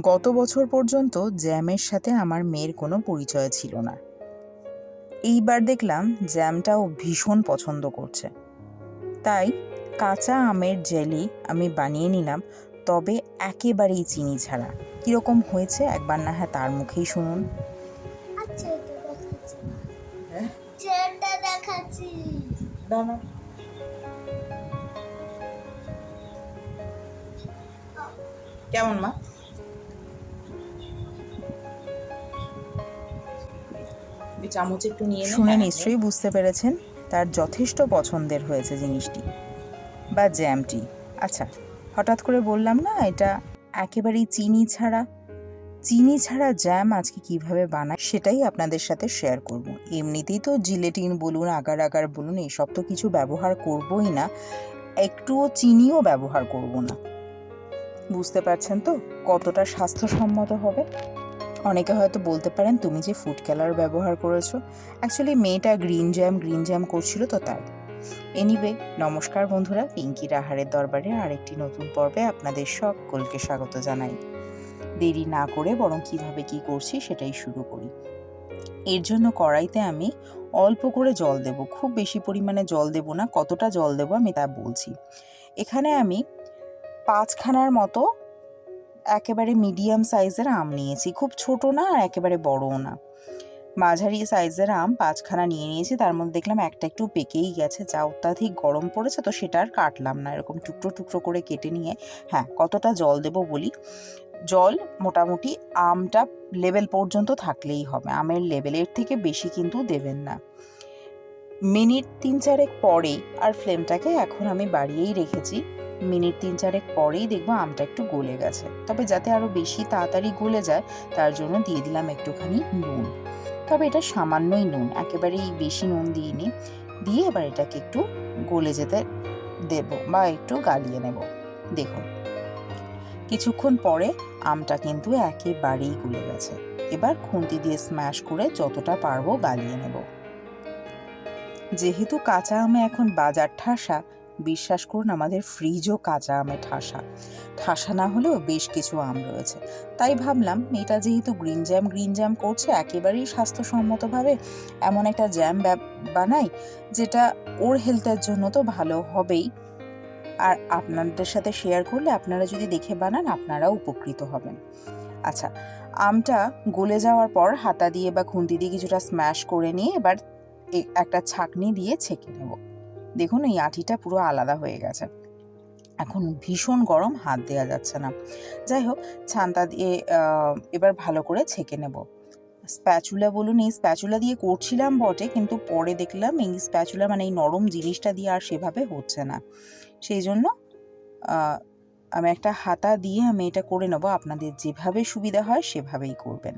গত বছর পর্যন্ত জ্যামের সাথে আমার মেয়ের কোনো পরিচয় ছিল না। এইবার দেখলাম জ্যামটাও ভীষণ পছন্দ করছে। তাই কাঁচা আমের জেলি আমি বানিয়ে নিলাম তবে একেবারেই চিনি ছাড়া। কীরকম হয়েছে একবার না হ্যাঁ তার মুখেই শুনুন। আচ্ছা হ্যাঁ? কেমন মা? চামচ একটু নিয়ে শুনে হ্যাঁ, নিশ্চয়ই বুঝতে পেরেছেন তার যথেষ্ট পছন্দের হয়েছে জিনিসটি বা জ্যামটি। আচ্ছা হঠাৎ করে বললাম না এটা একেবারেই চিনি ছাড়া? চিনি ছাড়া জ্যাম আজকে কীভাবে বানায় সেটাই আপনাদের সাথে শেয়ার করব। এমনিতেই তো জিলেটিন বলুন আগার আগার বলুন এইসব তো কিছু ব্যবহার করবই না একটুও চিনিও ব্যবহার করব না। বুঝতে পারছেন তো কতটা স্বাস্থ্যসম্মত হবে? অনেকে হয়তো বলতে পারেন, তুমি যে ফুড কালার ব্যবহার করেছ অ্যাকচুয়ালি মেয়েটা গ্রিন জ্যাম গ্রিন জ্যাম করছিল তো তাই। এনিওয়ে নমস্কার বন্ধুরা, পিঙ্কি রাহারের দরবারে আরেকটি নতুন পর্বে আপনাদের সকলকে স্বাগত জানাই। দেরি না করে বরং কীভাবে কি করছি সেটাই শুরু করি। এর জন্য কড়াইতে আমি অল্প করে জল দেব, খুব বেশি পরিমাণে জল দেব না, কতটা জল দেব আমি তা বলছি। এখানে আমি পাঁচখানার মতো একেবারে মিডিয়াম সাইজের আম নিয়েছি। খুব ছোট না আর একেবারে বড়ও না। মাঝারি সাইজের আম পাঁচখানা নিয়ে নিয়েছি। তার মধ্যে দেখলাম একটা একটু পেকেই গেছে। যা অত্যাধিক গরম পড়েছে তো সেটা আর কাটলাম না। এরকম টুকরো টুকরো করে কেটে নিয়ে হ্যাঁ কতটা জল দেব বলি? জল মোটামুটি আমটা লেভেল পর্যন্ত থাকলেই হবে। আমের লেভেলের থেকে বেশি কিন্তু দেবেন না। মিনিট তিন চারেক পরে আর ফ্লেমটাকে এখন আমি বাড়িয়েই রেখেছি। মিনিট তিন চারেক পরেই দেখব আমটা একটু গলে গেছে। তবে যাতে আরও বেশি তাড়াতাড়ি গলে যায়, তার জন্য দিয়ে দিলাম একটুখানি নুন। তবে এটা সামান্যই নুন, একেবারেই বেশি নুন দিইনি। দিয়ে এবার এটাকে একটু গলে যেতে দেব বা একটু গালিয়ে নেব। দেখুন, কিছুক্ষণ পরে আমটা কিন্তু একেবারেই গলে গেছে। এবার খুন্তি দিয়ে স্ম্যাশ করে যতটা পারব গালিয়ে নেব। যেহেতু কাঁচা আমে এখন বাজার ঠাসা বিশ্বাস করুন, আমাদের ফ্রিজও কাঁচা আমে ঠাসা। ঠাসা না হলেও বেশ কিছু আম রয়েছে। তাই ভাবলাম এটা যেহেতু গ্রিন জ্যাম গ্রিন জ্যাম করছে, একেবারেই স্বাস্থ্যসম্মতভাবে এমন একটা জ্যাম বানাই, যেটা ওর হেলথের জন্য তো ভালো হবেই। আর আপনাদের সাথে শেয়ার করলে আপনারা যদি দেখে বানান, আপনারাও উপকৃত হবেন। আচ্ছা আমটা গলে যাওয়ার পর হাতা দিয়ে বা খুন্তি দিয়ে কিছুটা স্ম্যাশ করে নিয়ে এবার একটা ছাকনি দিয়ে ছেঁকে নেব। দেখুন, এই আঁটিটা পুরো আলাদা হয়ে গেছে। এখন ভীষণ গরম, হাত দেওয়া যাচ্ছে না। যাই হোক, ছান্তা দিয়ে এবার ভালো করে ছেঁকে নেব। স্প্যাচুলা বলুন, এই স্প্যাচুলা দিয়ে করছিলাম বটে, কিন্তু পরে দেখলাম এই স্প্যাচুলা মানে এই নরম জিনিসটা দিয়ে আর সেভাবে হচ্ছে না। সেই জন্য আমি একটা হাতা দিয়ে আমি এটা করে নেব। আপনাদের যেভাবে সুবিধা হয়, সেভাবেই করবেন।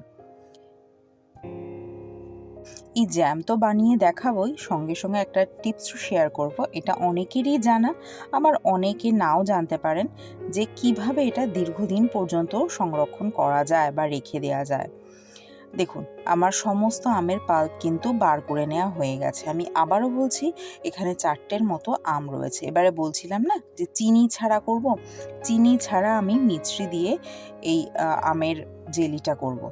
এই জ্যাম তো বানিয়ে দেখাবোই, সঙ্গে সঙ্গে একটা টিপস শেয়ার করব। এটা অনেকেরই জানা, আবার অনেকে নাও জানতে পারেন যে কীভাবে এটা দীর্ঘদিন পর্যন্ত সংরক্ষণ করা যায় বা রেখে দেওয়া যায়। দেখুন, আমার সমস্ত আমের পাল্প কিন্তু বার করে নেওয়া হয়ে গেছে। আমি আবারও বলছি, এখানে চারটের মতো আম রয়েছে। এবারে বলছিলাম না যে চিনি ছাড়া করব? চিনি ছাড়া আমি মিছরি দিয়ে এই আমের জেলিটা করব।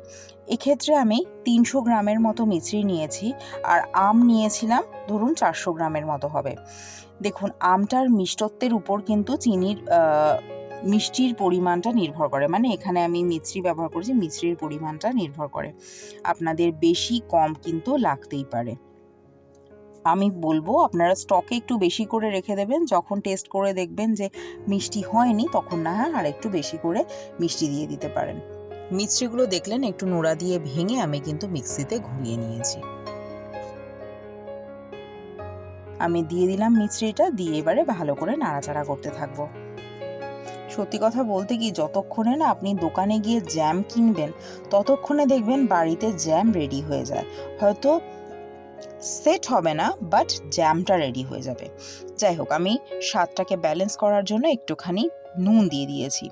এক্ষেত্রে আমি তিনশো গ্রামের মতো মিছরি নিয়েছি, আর আম নিয়েছিলাম ধরুন চারশো গ্রামের মতো হবে। দেখুন, আমটার মিষ্টত্বের উপর কিন্তু চিনির মিষ্টির পরিমাণটা নির্ভর করে। মানে এখানে আমি মিছরি ব্যবহার করেছি, মিছরির পরিমাণটা নির্ভর করে। আপনাদের বেশি কম কিন্তু লাগতেই পারে। আমি বলব, আপনারা স্টকে একটু বেশি করে রেখে দেবেন। যখন টেস্ট করে দেখবেন যে মিষ্টি হয়নি, তখন না হয় আর একটু বেশি করে মিষ্টি দিয়ে দিতে পারেন। মিষ্টিগুলো দেখলেন, একটু নোড়া দিয়ে ভেঙে আমি কিন্তু মিক্সিতে ঘুরিয়ে নিয়েছি। আমি দিয়ে দিলাম মিশ্রিটা দিয়ে এবারে ভালো করে নাড়াচাড়া করতে থাকব। সত্যি কথা বলতে কি যতক্ষণে না আপনি দোকানে গিয়ে জ্যাম কিনবেন, ততক্ষণে দেখবেন বাড়িতে জ্যাম রেডি হয়ে যায়। হয়তো সেট হবে না বাট জ্যামটা রেডি হয়ে যাবে। যাই হোক, আমি স্বাদটাকে ব্যালেন্স করার জন্য একটুখানি নুন দিয়ে দিয়েছি।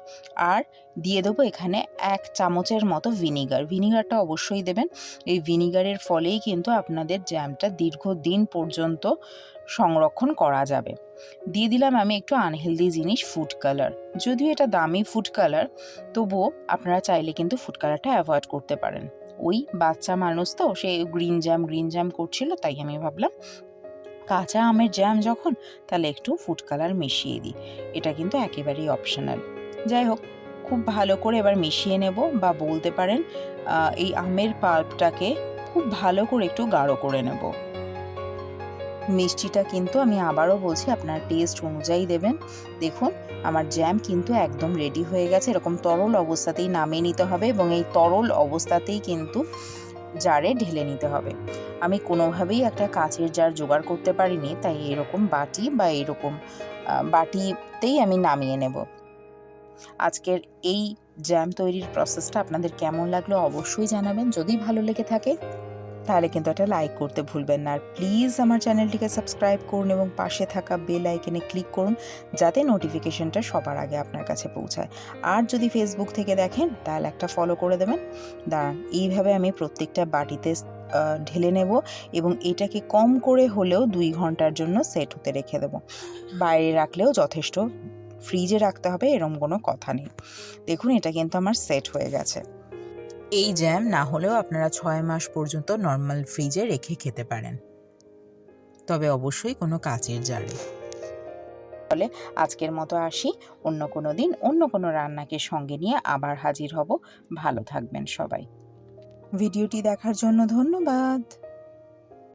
আর দিয়ে দেবো এখানে এক চামচের মতো ভিনিগার ভিনিগারটা অবশ্যই দেবেন। এই ভিনিগারের ফলেই কিন্তু আপনাদের জ্যামটা দীর্ঘদিন পর্যন্ত সংরক্ষণ করা যাবে। দিয়ে দিলাম আমি একটু আনহেলদি জিনিস ফুড কালার যদিও এটা দামি ফুড কালার তবুও আপনারা চাইলে কিন্তু ফুড কালারটা অ্যাভয়েড করতে পারেন। ওই বাচ্চা মানুষ তো, সে গ্রিন জ্যাম গ্রিন জ্যাম করছিল, তাই আমি ভাবলাম কাঁচা আমের জ্যাম যখন, তাহলে একটু ফুড কালার মিশিয়ে দিই। এটা কিন্তু একেবারেই অপশনাল যাই হোক, খুব ভালো করে এবার মিশিয়ে নেব বা বলতে পারেন এই আমের পাল্পটাকে খুব ভালো করে একটু গাঢ় করে নেব। মিষ্টিটা কিন্তু আমি আবারও বলছি, আপনার টেস্ট অনুযায়ী দেবেন। দেখুন, আমার জ্যাম কিন্তু একদম রেডি হয়ে গেছে। এরকম তরল অবস্থাতেই নামিয়ে নিতে হবে এবং এই তরল অবস্থাতেই কিন্তু জারে ঢেলে নিতে হবে। আমি কোনোভাবেই একটা কাচের জার জোগাড় করতে পারিনি, তাই এরকম বাটি বা এরকম বাটিতেই আমি নামিয়ে নেব। আজকের এই জ্যাম তৈরির প্রসেসটা আপনাদের কেমন লাগল অবশ্যই জানাবেন। যদি ভালো লেগে থাকে তাহলে কিন্তু একটা লাইক করতে ভুলবেন না। আর প্লিজ আমার চ্যানেলটিকে সাবস্ক্রাইব করুন এবং পাশে থাকা বেল আইকনে ক্লিক করুন, যাতে নোটিফিকেশনটা সবার আগে আপনার কাছে পৌঁছায়। আর যদি ফেসবুক থেকে দেখেন, তাহলে একটা ফলো করে দেবেন। দাঁড়ান, এইভাবে আমি প্রত্যেকটা বাটিতে ঢেলে নেব এবং এটাকে কম করে হলেও দুই ঘণ্টার জন্য সেট হতে রেখে দেবো। বাইরে রাখলেও যথেষ্ট ফ্রিজে রাখতে হবে, এরম কোনো কথা নেই। দেখুন, এটা কিন্তু আমার সেট হয়ে গেছে। এই জ্যাম না হলেও আপনারা ছয় মাস পর্যন্ত নর্মাল ফ্রিজে রেখে খেতে পারেন। তবে অবশ্যই কোনো কাচের জারে ফলে আজকের মতো আসি। অন্য কোনো দিন অন্য কোনো রান্নাকে সঙ্গে নিয়ে আবার হাজির হব। ভালো থাকবেন সবাই। ভিডিওটি দেখার জন্য ধন্যবাদ।